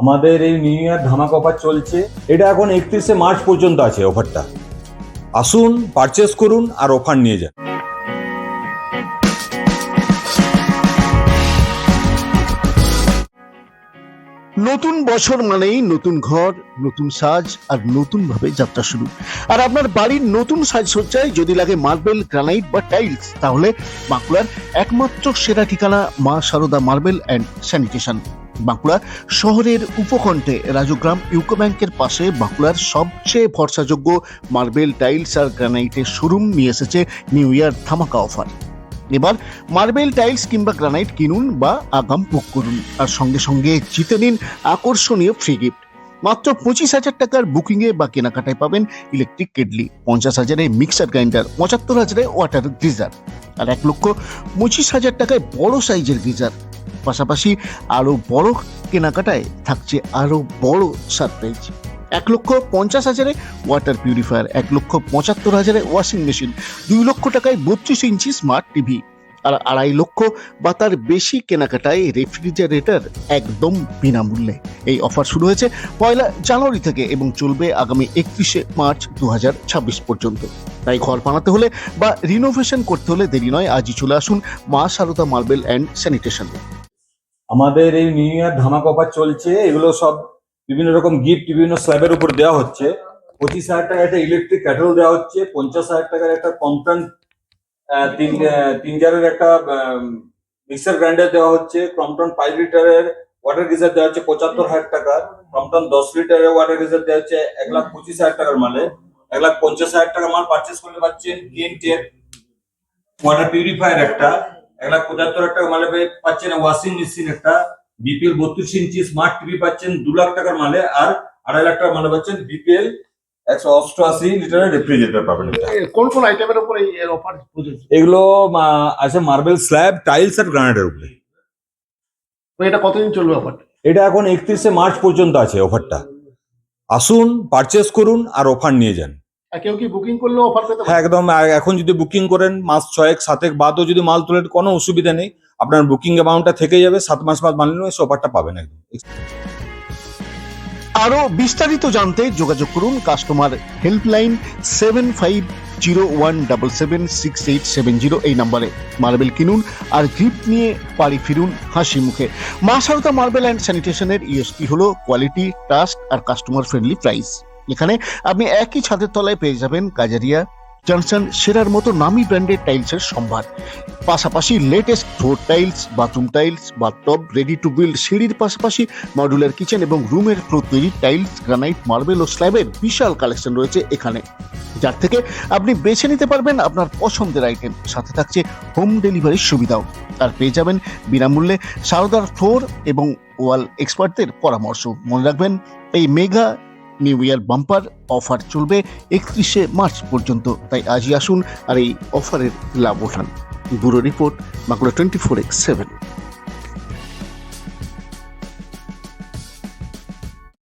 আমাদের এই new year ধামাকা অফার চলছে। এটা এখন একত্রিশে মার্চ পর্যন্ত আছে অফারটা আসুন পারচেস করুন আর অফার নিয়ে যান। নতুন বছর মানেই নতুন ঘর, নতুন সাজ আর নতুন ভাবে যাত্রা শুরু। আর আপনার বাড়ির নতুন সাজসজ্জায় যদি লাগে মার্বেল, গ্রানাইট বা টাইলস, তাহলে বাঁকুড়ার একমাত্র সেরা ঠিকানা Maa Sarada marble and sanitation. Bankura শহরের উপকণ্ঠে রাজগ্রাম ইউকো ব্যাংকের পাশে বাঁকুড়ার সবচেয়ে ভরসাযোগ্য মার্বেল টাইলস আর গ্রানাইটের শোরুম নিয়ে এসেছে নিউ ইয়ার ধামাকা অফার। এবার মার্বেল টাইলস কিংবা গ্রানাইট কিনুন বা আগাম বুক করুন আর সঙ্গে সঙ্গে জিতে নিন আকর্ষণীয় ফ্রি গিফট মাত্র পঁচিশ হাজার টাকার বুকিংয়ে বা কেনাকাটায় পাবেন ইলেকট্রিক কেটলি, পঞ্চাশ হাজারে মিক্সার গ্রাইন্ডার পঁচাত্তর হাজারে ওয়াটার গিজার আর এক লক্ষ পঁচিশ হাজার টাকায় বড় সাইজের গিজার পাশাপাশি আরও বড় কেনাকাটায় থাকছে আরও বড় সারপ্রাইজ এক লক্ষ পঞ্চাশ হাজারে ওয়াটার পিউরিফায়ার এক লক্ষ পঁচাত্তর হাজারে ওয়াশিং মেশিন দুই লক্ষ টাকায় বত্রিশ ইঞ্চি স্মার্ট টিভি আর আড়াই লক্ষ বা তার বেশি কেনাকাটায় রেফ্রিজারেটর একদম বিনামূল্যে। এই অফার শুরু হয়েছে পয়লা জানুয়ারি থেকে এবং চলবে আগামী একত্রিশে মার্চ দু হাজার ছাব্বিশ পর্যন্ত। তাই ঘর বানাতে হলে বা রিনোভেশন করতে হলে দেরি নয়, আজই চলে আসুন মা সারদা মার্বেল অ্যান্ড স্যানিটেশন। আমাদের এই নিউ ইয়ার ধামাকা অফার চলছে, এগুলো সব বিভিন্ন রকম গিফট বিভিন্ন স্ল্যাবের উপর দেওয়া হচ্ছে। পঁচিশ হাজার টাকার একটা ইলেকট্রিক ক্যাটল দেওয়া হচ্ছে, পঞ্চাশ হাজার টাকার একটা কম্পটন তিন তিন জারের একটা মিক্সার গ্রাইন্ডার দেওয়া হচ্ছে ক্রমটন ফাইভ লিটারের ওয়াটার গিজার দেওয়া হচ্ছে পঁচাত্তর হাজার টাকা ক্রমটন দশ লিটারের ওয়াটার গিজার দেওয়া হচ্ছে এক লাখ পঁচিশ হাজার টাকার মালে। এক লাখ পঞ্চাশ হাজার টাকার মাল পারচেস করলে পাচ্ছেন কেন্টের ওয়াটার পিউরিফায়ার একটা। এক লাখ পঁচাত্তর হাজার টাকা মালে পাচ্ছেন ওয়াশিং মেশিন একটা বিপিএল বত্রিশ ইঞ্চি স্মার্ট টিভি পাচ্ছেন দু লাখ টাকার মালে আর আড়াই লাখ টাকার মালে পাচ্ছেন বিপিএল একশো অষ্টআশি লিটারের রেফ্রিজারেটর পাবেন কোন কোন আইটেমের উপর এই অফার প্রযোজ্য? এগুলো আছে মার্বেল স্ল্যাব টাইলস আর গ্রানাইটের উপরে। এটা কতদিন চলবে অফারটা এটা এখন একত্রিশে মার্চ পর্যন্ত আছে অফারটা আসুন পারচেস করুন আর অফার নিয়ে যান। কেউ কি বুকিং করলেও অফার পেতে হ্যাঁ একদম এখন যদি বুকিং করেন মাস ছয়েক সাতেক বাদও যদি মাল তোলেন কোনো অসুবিধা নেই। আপনার বুকিং অ্যামাউন্টটা থেকে যাবে সাত মাস বাদ মানলে সে অফারটা পাবেন একদম। আরও বিস্তারিত জানতে যোগাযোগ করুন customer helpline seven five zero one double seven six eight seven zero এই নাম্বারে মার্বেল কিনুন আর গিফট নিয়ে বাড়ি ফিরুন হাসি মুখে। মা সারদা মার্বেল অ্যান্ড স্যানিটেশনের ইউএসপি হলো কোয়ালিটি ট্রাস্ট আর কাস্টমার ফ্রেন্ডলি প্রাইস এখানে আপনি একই ছাদের তলায় পেয়ে যাবেন কাজারিয়া জনসন সেরার মতো নামি ব্র্যান্ডের টাইলসের সম্ভার। পাশাপাশি latest floor tiles bathroom tiles bathtub ready to build সিঁড়ির পাশাপাশি মডুলার কিচেন এবং রুমের ফ্লোর তৈরি টাইলস গ্রানাইট মার্বেল ও স্ল্যাবের বিশাল কালেকশন রয়েছে এখানে। যার থেকে আপনি বেছে নিতে পারবেন আপনার পছন্দের আইটেম সাথে থাকছে হোম ডেলিভারির সুবিধাও। আর পেয়ে যাবেন বিনামূল্যে সারদার ফ্লোর এবং ওয়াল এক্সপার্টদের পরামর্শ। মনে রাখবেন, এই mega new year bumper offer চলবে একত্রিশে মার্চ পর্যন্ত। তাই আজই আসুন আর এই অফারের লাভ ওঠান। Bureau report Bankura twenty four x seven